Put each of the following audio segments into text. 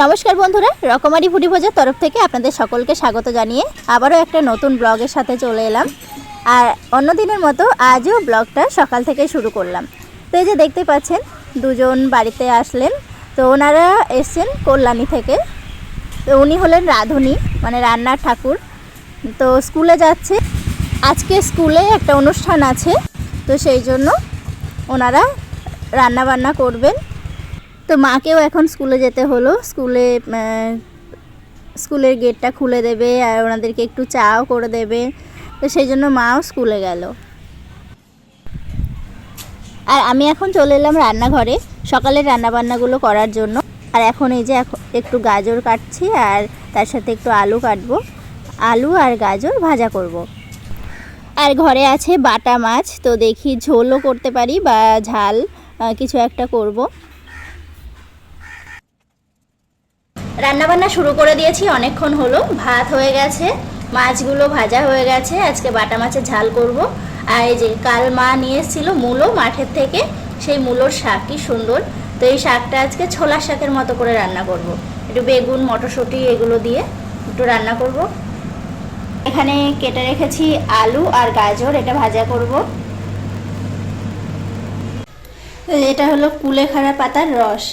নমস্কার বন্ধুরা, রকমারি ফুডি ভোজার তরফ থেকে আপনাদের সকলকে স্বাগত জানিয়ে আবারও একটা নতুন ব্লগের সাথে চলে এলাম। আর অন্য দিনের মতো আজও ব্লগটা সকাল থেকে শুরু করলাম। তো এই যে দেখতে পাচ্ছেন, দুজন বাড়িতে আসলেন। তো ওনারা এসছেন কল্যাণী থেকে। তো উনি হলেন রাঁধুনি মানে রান্নার ঠাকুর। তো স্কুলে যাচ্ছে। আজকে স্কুলে একটা অনুষ্ঠান আছে। তো সেই জন্য ওনারা রান্না বান্না করবেন। তো মাকেও এখন স্কুলে যেতে হলো। স্কুলে স্কুলের গেটটা খুলে দেবে আর ওনাদেরকে একটু চাও করে দেবে। তো সেই জন্য মাও স্কুলে গেল। আর আমি এখন চলে এলাম রান্নাঘরে সকালের রান্নাবান্নাগুলো করার জন্য। আর এখন এই যে একটু গাজর কাটছি আর তার সাথে একটু আলু কাটবো। আলু আর গাজর ভাজা করব। আর ঘরে আছে বাটা মাছ, তো দেখি ঝোলও করতে পারি বা ঝাল কিছু একটা করব। রান্নাবান্না শুরু করে দিয়েছি, অনেকক্ষণ হলো, ভাত হয়ে গেছে, মাছগুলো ভাজা হয়ে গেছে, আজকে বাটা মাছের ঝাল করব আর এই যে কাল মা নিয়ে এসেছিল মূলো মাঠের থেকে, সেই মূলোর শাক কি সুন্দর তো এই শাকটা আজকে ছোলা শাকের মতো করে রান্না করব। একটু বেগুন, মটরশুঁটি এগুলো দিয়ে একটু রান্না করব। এখানে কেটে রেখেছি আলু আর গাজর, এটা ভাজা করব এটা হলো কুলেখাড়া পাতার রস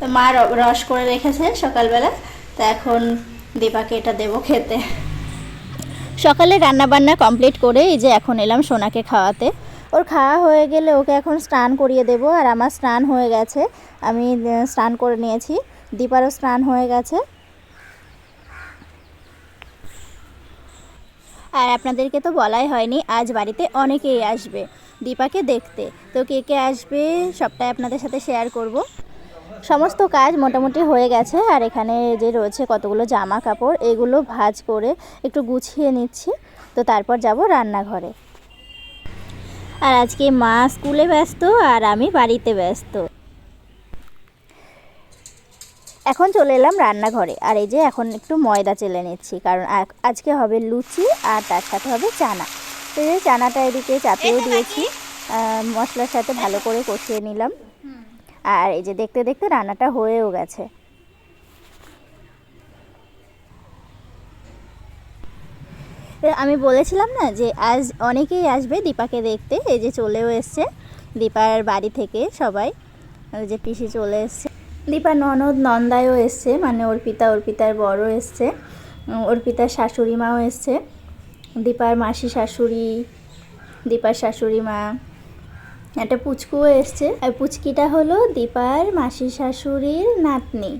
তো মা রস করে রেখেছে সকালবেলা। তো এখন দীপাকে এটা দেবো খেতে। সকালে রান্না বান্না কমপ্লিট করে এই যে এখন এলাম সোনাকে খাওয়াতে। ওর খাওয়া হয়ে গেলে ওকে এখন স্নান করিয়ে দেব আর আমার স্নান হয়ে গেছে। আমি স্নান করে নিয়েছি। দীপারও স্নান হয়ে গেছে। আর আপনাদেরকে তো বলাই হয়নি, আজ বাড়িতে অনেকেই আসবে দীপাকে দেখতে। তো কে কে আসবে সবটাই আপনাদের সাথে শেয়ার করব। সমস্ত কাজ মোটামুটি হয়ে গেছে আর এখানে যে রয়েছে কতগুলো জামা কাপড় এগুলো ভাজ করে একটু গুছিয়ে নিচ্ছি। তো তারপর যাব রান্নাঘরে। আর আজকে মা স্কুলে ব্যস্ত আর আমি বাড়িতে ব্যস্ত। এখন চলে এলাম রান্নাঘরে আর এই যে এখন একটু ময়দা চেলে নিচ্ছি কারণ আজকে হবে লুচি আর তার সাথে হবে চানা। তো এই যে চানাটা এদিকে চাপিয়েও দিয়েছি। মশলার সাথে ভালো করে কষিয়ে নিলাম। আর এই যে দেখতে দেখতে রান্নাটা হয়েও গেছে। আমি বলেছিলাম না যে আজ অনেকেই আসবে দীপাকে দেখতে, এই যে চলেও এসছে। দীপার বাড়ি থেকে সবাই যে পিসি চলে এসছে। দীপার ননদ নন্দায়ও এসছে মানে অর্পিতা, অর্পিতার বড় এসছে। অর্পিতার শাশুড়ি মাও এসছে। দীপার মাসি শাশুড়ি, দীপার শাশুড়ি মা একটা পুচকুও এসছে। আর পুচকিটা হলো দীপার মাসি শাশুড়ির নাতনি।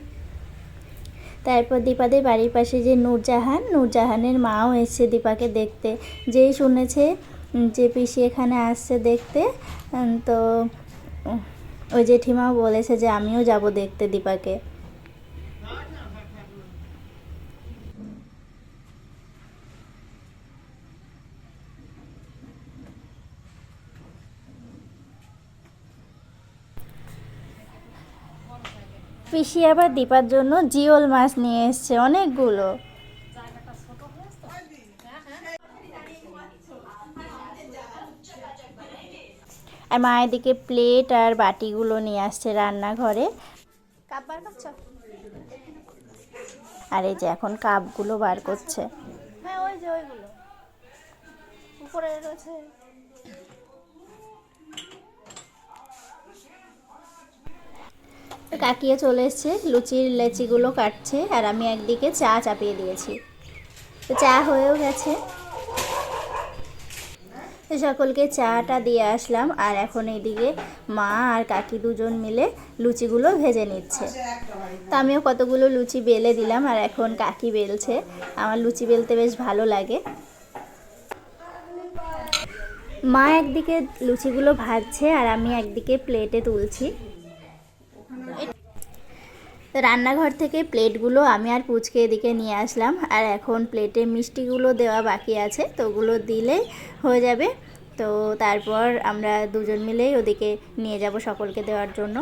তারপর দীপাদের বাড়ির পাশে যে নূরজাহান, নূরজাহানের মাও এসছে দীপাকে দেখতে। যেই শুনেছে যে পিসি এখানে আসছে দেখতে তো ওই জেঠিমাও বলেছে যে আমিও যাব দেখতে দীপাকে। পিসি আবার দীপার জন্য জিওল মাছ নিয়ে এসছে, অনেকগুলো। আর মা এদিকে প্লেট আর বাটিগুলো নিয়ে আসছে রান্নাঘরে। আর এই যে এখন কাপগুলো বার করছে। হ্যাঁ ওই যে ওইগুলো। উপরে রয়েছে। কাকিয়ে চলে এসছে, লুচির লেচিগুলো কাটছে আর আমি একদিকে চা চাপিয়ে দিয়েছি। তো চা হয়েও গেছে। সকলকে চাটা দিয়ে আসলাম আর এখন এইদিকে মা আর কাকি দুজন মিলে লুচিগুলো ভেজে নিচ্ছে। তো আমিও কতগুলো লুচি বেলে দিলাম আর এখন কাকি বেলছে। আমার লুচি বেলতে বেশ ভালো লাগে। মা একদিকে লুচিগুলো ভাজছে আর আমি একদিকে প্লেটে তুলছি। তো রান্নাঘর থেকে প্লেটগুলো আমি আর পুচকে এদিকে নিয়ে আসলাম। আর এখন প্লেটে মিষ্টিগুলো দেওয়া বাকি আছে, তো ওগুলো দিলে হয়ে যাবে। তো তারপর আমরা দুজন মিলেই ওদিকে নিয়ে যাব সকলকে দেওয়ার জন্য।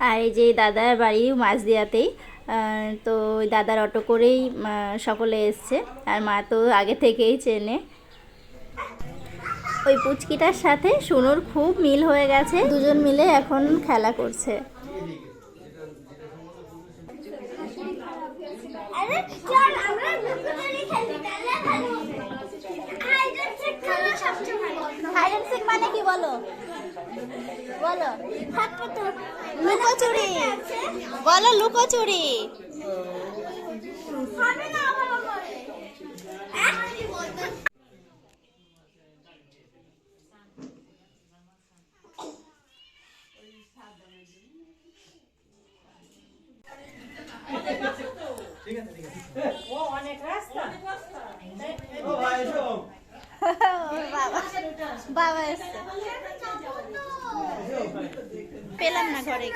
আর এই যে দাদার বাড়ি মাঝদিয়াতেই আহ, তো ওই দাদার অটো করেই সকলে এসছে। আর মা তো আগে থেকেই চেনে। ওই পুচকিটার সাথে সুনুর খুব মিল হয়ে গেছে। দুজন মিলে এখন খেলা করছে। মানে কি বলো? বলো। লুকোচুরি। বলো লুকোচুরি। করে বাবা। বাবা পেলাম না ঘরে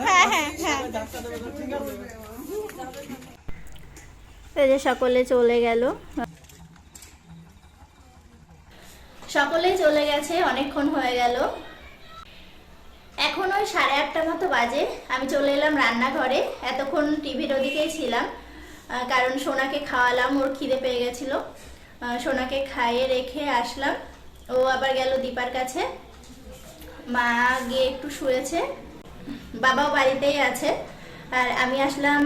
হ্যাঁ হ্যাঁ হ্যাঁ। সকলে চলে গেল। সকলেই চলে গেছে, অনেকক্ষণ হয়ে গেল। এখন ওই সাড়ে আটটা মতো বাজে। আমি চলে এলাম রান্নাঘরে। এতক্ষণ টিভির ওদিকেই ছিলাম কারণ সোনাকে খাওয়ালাম, ওর খিদে পেয়ে গেছিল। সোনাকে খাইয়ে রেখে আসলাম। ও আবার গেল দীপার কাছে। মা গিয়ে একটু শুয়েছে। বাবাও বাড়িতেই আছে। আর আমি আসলাম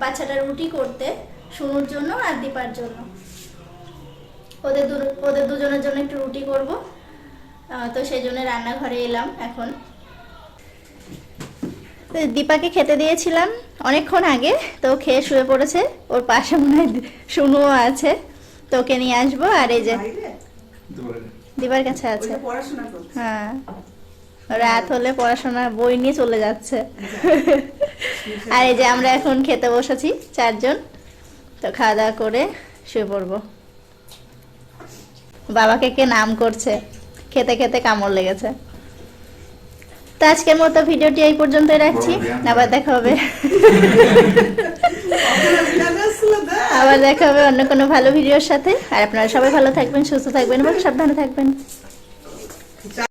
বাচ্চাটা রুটি করতে, সুনুর জন্য আর দীপার জন্য। ওদের দু ওদের দুজনের জন্য একটু রুটি করব। তো সেই জন্য রান্নাঘরে এলাম এখন। তো দীপাকে খেতে দিয়েছিলাম অনেকক্ষণ আগে তো খেয়ে শুয়ে পড়েছে। ওর পাশে মনে হয় সুনুও আছে তো ওকে নিয়ে আসব। আর এই যে দীপার কাছে আছে। হ্যাঁ রাত হলে পড়াশোনা বই নিয়ে চলে যাচ্ছে। আর এই যে আমরা এখন খেতে বসেছি চারজন তো খাওয়া দাওয়া করে শুয়ে পড়ব। বাবাকে কে নাম করছে খেতে খেতে কামড় লেগেছে। তো আজকের মতো ভিডিওটি এই পর্যন্তই রাখছি আবার দেখা হবে। আবার দেখা হবে অন্য কোনো ভালো ভিডিওর সাথে। আর আপনারা সবাই ভালো থাকবেন সুস্থ থাকবেন এবং সাবধানে থাকবেন।